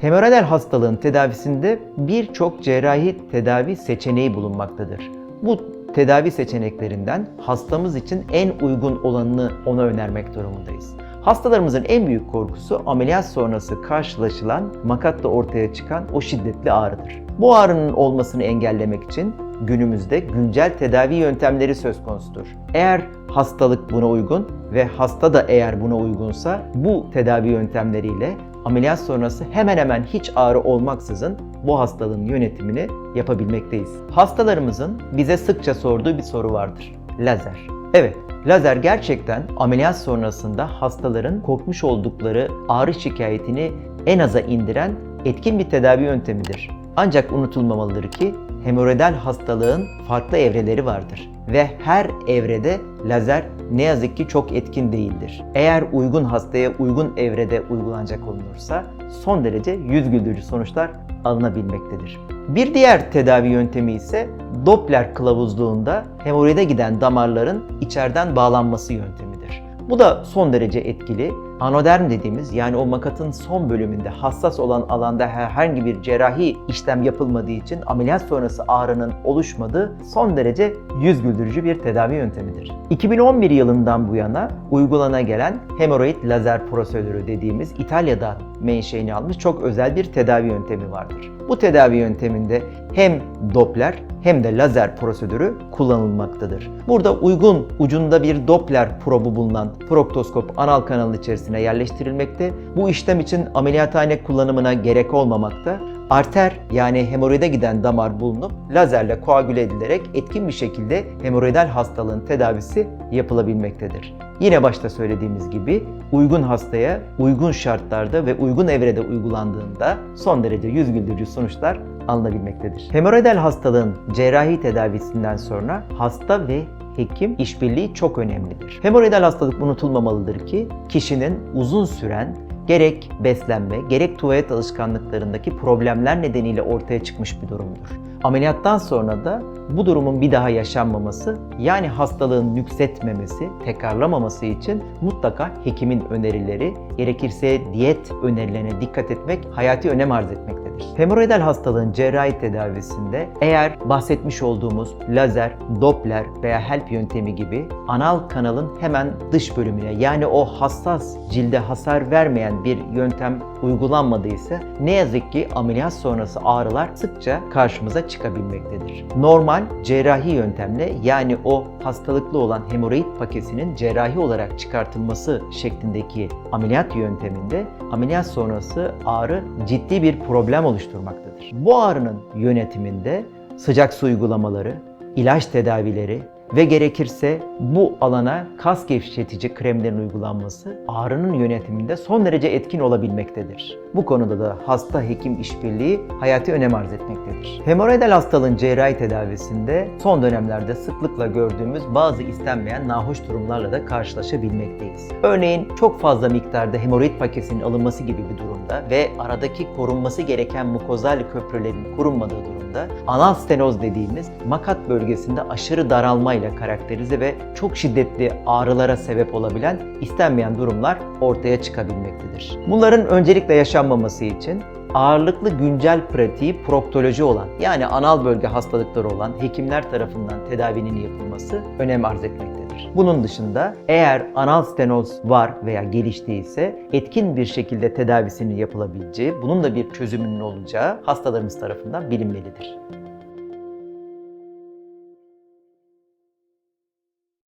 Hemoroidal hastalığın tedavisinde birçok cerrahi tedavi seçeneği bulunmaktadır. Bu tedavi seçeneklerinden hastamız için en uygun olanını ona önermek durumundayız. Hastalarımızın en büyük korkusu ameliyat sonrası karşılaşılan makatla ortaya çıkan o şiddetli ağrıdır. Bu ağrının olmasını engellemek için günümüzde güncel tedavi yöntemleri söz konusudur. Eğer hastalık buna uygun ve hasta da eğer buna uygunsa bu tedavi yöntemleriyle ameliyat sonrası hemen hemen hiç ağrı olmaksızın bu hastalığın yönetimini yapabilmekteyiz. Hastalarımızın bize sıkça sorduğu bir soru vardır. Lazer. Evet, lazer gerçekten ameliyat sonrasında hastaların korkmuş oldukları ağrı şikayetini en aza indiren etkin bir tedavi yöntemidir. Ancak unutulmamalıdır ki hemoroidal hastalığın farklı evreleri vardır ve her evrede lazer ne yazık ki çok etkin değildir. Eğer uygun hastaya uygun evrede uygulanacak olunursa son derece yüz güldürücü sonuçlar alınabilmektedir. Bir diğer tedavi yöntemi ise Doppler kılavuzluğunda hemoroide giden damarların içeriden bağlanması yöntemidir. Bu da son derece etkili. Anoderm dediğimiz yani o makatın son bölümünde hassas olan alanda herhangi bir cerrahi işlem yapılmadığı için ameliyat sonrası ağrının oluşmadığı son derece yüz güldürücü bir tedavi yöntemidir. 2011 yılından bu yana uygulana gelen hemoroid lazer prosedürü dediğimiz İtalya'da menşeini almış çok özel bir tedavi yöntemi vardır. Bu tedavi yönteminde hem Doppler hem de lazer prosedürü kullanılmaktadır. Burada uygun ucunda bir Doppler probu bulunan proktoskop anal kanalın içerisine yerleştirilmekte. Bu işlem için ameliyathane kullanımına gerek olmamakta. Arter yani hemoroide giden damar bulunup lazerle koagüle edilerek etkin bir şekilde hemoroidal hastalığın tedavisi yapılabilmektedir. Yine başta söylediğimiz gibi uygun hastaya uygun şartlarda ve uygun evrede uygulandığında son derece yüz güldürücü sonuçlar alınabilmektedir. Hemoroidal hastalığın cerrahi tedavisinden sonra hasta ve hekim işbirliği çok önemlidir. Hemoroidal hastalık unutulmamalıdır ki kişinin uzun süren gerek beslenme, gerek tuvalet alışkanlıklarındaki problemler nedeniyle ortaya çıkmış bir durumdur. Ameliyattan sonra da bu durumun bir daha yaşanmaması, yani hastalığın yükseltmemesi, tekrarlamaması için mutlaka hekimin önerileri, gerekirse diyet önerilerine dikkat etmek hayati önem arz etmektedir. Hemoroidal hastalığın cerrahi tedavisinde eğer bahsetmiş olduğumuz lazer, doppler veya HELP yöntemi gibi anal kanalın hemen dış bölümüne yani o hassas cilde hasar vermeyen bir yöntem uygulanmadıysa ne yazık ki ameliyat sonrası ağrılar sıkça karşımıza çıkabilmektedir. Normal cerrahi yöntemle yani o hastalıklı olan hemoroid paketinin cerrahi olarak çıkartılması şeklindeki ameliyat yönteminde ameliyat sonrası ağrı ciddi bir problem oluşturmaktadır. Bu ağrının yönetiminde sıcak su uygulamaları, ilaç tedavileri ve gerekirse bu alana kas gevşetici kremlerin uygulanması ağrının yönetiminde son derece etkin olabilmektedir. Bu konuda da hasta hekim işbirliği hayati önem arz etmektedir. Hemoroidal hastalığın cerrahi tedavisinde son dönemlerde sıklıkla gördüğümüz bazı istenmeyen nahoş durumlarla da karşılaşabilmekteyiz. Örneğin çok fazla miktarda hemoroid paketinin alınması gibi bir durumda ve aradaki korunması gereken mukozal köprülerin korunmadığı durumda anal stenoz dediğimiz makat bölgesinde aşırı daralmayla karakterize ve çok şiddetli ağrılara sebep olabilen istenmeyen durumlar ortaya çıkabilmektedir. Bunların öncelikle yaşanmaması için ağırlıklı güncel pratiği proktoloji olan yani anal bölge hastalıkları olan hekimler tarafından tedavinin yapılması önem arz etmektedir. Bunun dışında eğer anal stenoz var veya geliştiyse etkin bir şekilde tedavisinin yapılabileceği, bunun da bir çözümünün olacağı hastalarımız tarafından bilinmelidir.